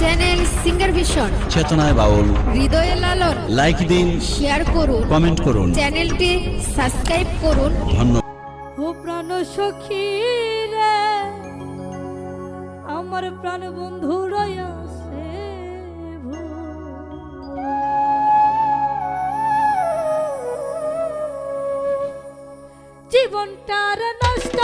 Channel singer vision চেতনায় বাউল হৃদয়ে লালন লাইক দিন শেয়ার করুন. কমেন্ট করুন. চ্যানেলটি সাবস্ক্রাইব করুন. ধন্যবাদ। ও প্রাণ সখী রে আমার প্রাণ বন্ধু রয়া জীবনটার নষ্ট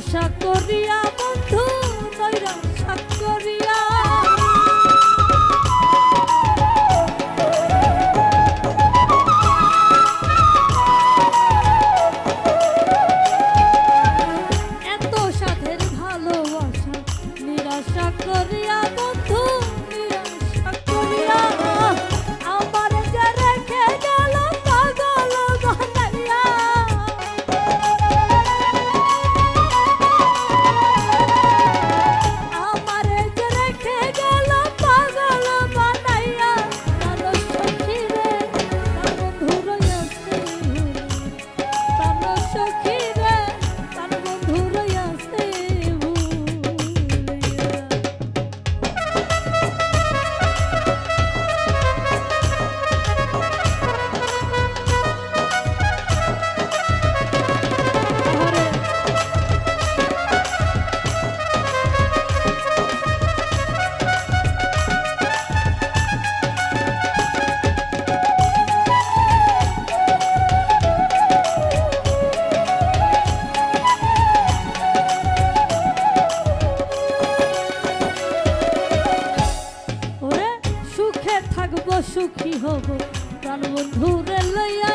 আশা করিয়া বন্ধু নৈরাশা করি। ঘো প্রাণ বন্ধু লইয়া